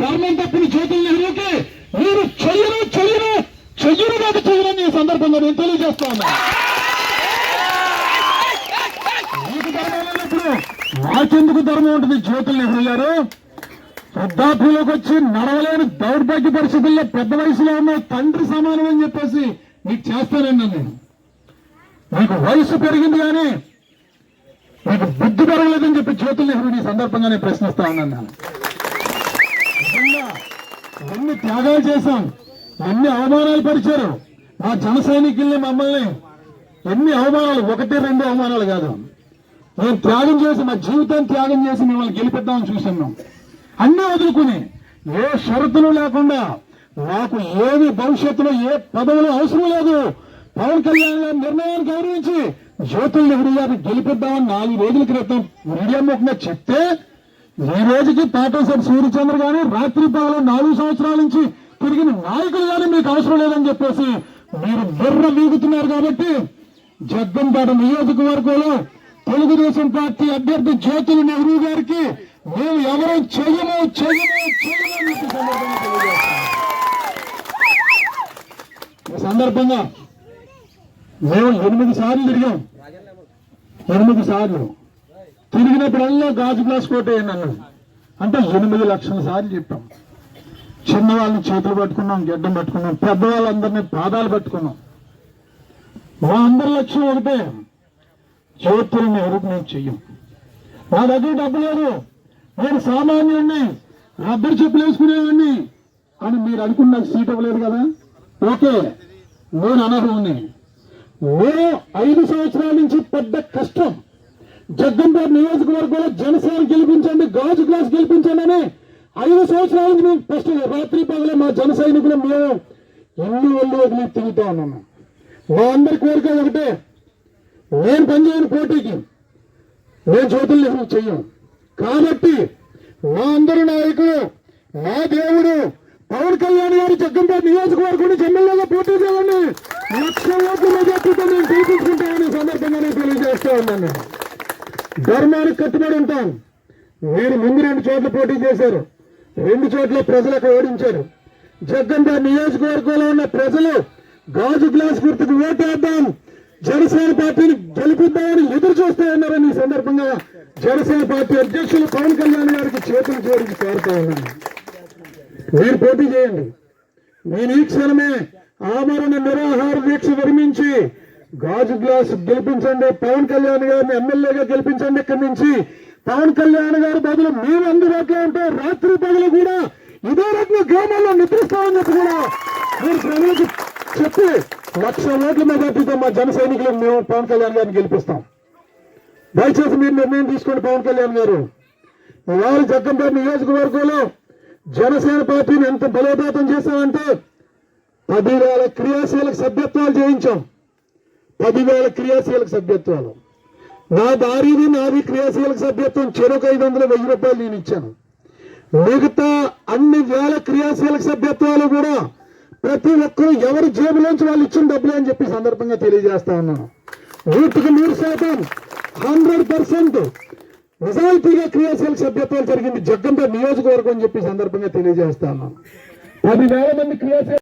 ధర్మం తప్పిన జ్యోతుల నెహ్రూకి మీరు చెయ్యరు చెయ్యరు చెయ్యరు కాదు చెయ్యరని ఈ సందర్భంగా నేను తెలియజేస్తా ఉన్నా. మీకు ధర్మం లేనప్పుడు నాకెందుకు ధర్మం ఉంటుంది? జ్యోతుల నెహ్రూ గారు వృద్ధాప్యంలోకి వచ్చి నడవలేని దౌర్భాగ్య పరిస్థితుల్లో పెద్ద వయసులో ఉన్న తండ్రి సమానం అని చెప్పేసి మీకు చేస్తానండి నేను. మీకు వయసు పెరిగింది కానీ మీకు బుద్ధి పెరగలేదని చెప్పి జ్యోతుల నెహ్రూని ఈ సందర్భంగా నేను ప్రశ్నిస్తా ఉన్నాను. నేను. ఎన్ని త్యాగాలు చేశాం. ఎన్ని అవమానాలు పరిచారు. మా జన సైనికుల్ని మమ్మల్ని ఎన్ని అవమానాలు? ఒకటి రెండు అవమానాలు కాదు. మేము త్యాగం చేసి మా జీవితాన్ని త్యాగం చేసి మిమ్మల్ని గెలిపిద్దామని చూసాం అన్నీ వదులుకుని ఏ షరతులు లేకుండా నాకు ఏది భవిష్యత్తులో ఏ పదవులు అవసరం లేదు. పవన్ కళ్యాణ్ గారి నిర్ణయాన్ని గౌరవించి జ్యోతుల్ నెహ్రూ గారిని గెలిపిద్దామని నాలుగు రోజుల క్రితం మీడియా ముఖంగా చెప్తే ఈ రోజుకి పాటేశ్వర సూర్యచంద్ర గాని రాత్రి పగలు నాలుగు సంవత్సరాల నుంచి తిరిగిన నాయకులు గాని మీకు అవసరం లేదని చెప్పేసి మీరు బుర్ర మీగుతున్నారు కాబట్టి జగ్గంపేట నియోజకవర్గంలో తెలుగుదేశం పార్టీ అభ్యర్థి జ్యోతుల నెహ్రూ గారికి మేము ఎవరూ చెయ్యము చెయ్యము చెయ్యము సందర్భంగా ఈ సందర్భంగా మేము ఎనిమిది సార్లు తిరిగాం. ఎనిమిది సార్లు. తిరిగినప్పుడల్లా గాజు గ్లాస్ కోటేయండి అన్నాడు అంటే ఎనిమిది లక్షల సార్లు చెప్పాం. చిన్నవాళ్ళని చేతులు పట్టుకున్నాం గడ్డం పట్టుకున్నాం పెద్దవాళ్ళందరినీ పాదాలు పట్టుకున్నాం. మా అందరి లక్ష్యం ఒకటే జ్యోతులని ఎవరికి నేను చెయ్యం నా దగ్గర డబ్బు లేదు. నేను సామాన్యుడిని రబ్బర్ చెప్పులు వేసుకునేవాడిని అని మీరు అనుకున్న నాకు సీట్ ఇవ్వలేదు కదా? ఓకే నేను అనర్హుణ్ణి. నేను ఐదు సంవత్సరాల నుంచి పెద్ద కష్టం. జగ్గంపేట నియోజకవర్గంలో జనసేన గెలిపించండి గాజు గ్లాస్ గెలిపించండి అని ఐదు సంవత్సరాల నుంచి మేము ఫస్ట్ రాత్రి పగలే మా జన సైనికులు మేము ఎన్ని ఒళ్ళు వదిలి తిరుగుతా ఉన్నాము. మా అందరి కోరిక ఒకటే నేను పనిచేయను పోటీకి నేను జ్యోతులు నెహ్రూ చెయ్యం కాబట్టి మా అందరి నాయకులు మా దేవుడు పవన్ కళ్యాణ్ గారి జగ్గంపేట నియోజకవర్గం నుంచి ఎమ్మెల్యేగా పోటీ చేయాలని లక్ష ఓట్ల మెజార్టీతో మేము గెలిపించుకుంటామని సందర్భంగా నేను తెలియజేస్తా ఉన్నాను. ధర్మానికి కట్టుబడి ఉంటాం. మీరు ముందు రెండు చోట్ల పోటీ చేశారు. రెండు చోట్ల ప్రజలు అక్కడ ఓడించారు జగ్గంపేట నియోజకవర్గంలో ఉన్న ప్రజలు గాజు గ్లాస్ గుర్తుకు ఓటేద్దాం. జనసేన పార్టీని గెలిపిద్దామని ఎదురు చూస్తూ ఉన్నారని ఈ సందర్భంగా జనసేన పార్టీ అధ్యక్షులు పవన్ కళ్యాణ్ గారికి చేతులు జోడించి కోరుతా ఉన్నాను. మీరు పోటీ చేయండి. నేను ఈ క్షణమే ఆమరణ నిరాహార దీక్ష విరమించి గాజు గ్లాస్ గెలిపించండి. పవన్ కళ్యాణ్ గారిని ఎమ్మెల్యేగా గెలిపించండి ఇక్కడి నుంచి. పవన్ కళ్యాణ్ గారి బదులు మేము అందుబాటులో ఉంటే రాత్రి పగలు కూడా ఇదే రకంగా గ్రామాల్లో నిద్రిస్తామని చెప్పి కూడా మీరు ప్రజలకు చెప్పి లక్ష ఓట్ల మెజార్టీతో మా జన సైనికులకు మేము పవన్ కళ్యాణ్ గారిని గెలిపిస్తాం. దయచేసి మీరు నిర్ణయం తీసుకోండి పవన్ కళ్యాణ్ గారు. ఇవాళ జగ్గంపేట నియోజకవర్గంలో జనసేన పార్టీని ఎంత బలోపేతం చేశామంటే పదివేల క్రియాశీలక సభ్యత్వాలు చేయించాం. పదివేల క్రియాశీలక సభ్యత్వాలు. నా దారిది నాది క్రియాశీలక సభ్యత్వం. చెరొక ఐదు వందల వెయ్యి రూపాయలు నేను ఇచ్చాను. మిగతా అన్ని వేల క్రియాశీలక సభ్యత్వాలు కూడా ప్రతి ఒక్కరూ ఎవరి జేబులోంచి వాళ్ళు ఇచ్చిన డబ్బులు అని చెప్పి సందర్భంగా తెలియజేస్తా ఉన్నాను. నూటికి నూరు శాతం హండ్రెడ్ పర్సెంట్ నిజాయితీగా క్రియాశీలక సభ్యత్వాలు జరిగింది జగ్గంపేట నియోజకవర్గం అని చెప్పి సందర్భంగా తెలియజేస్తా ఉన్నాను. పదివేల మంది క్రియాశీల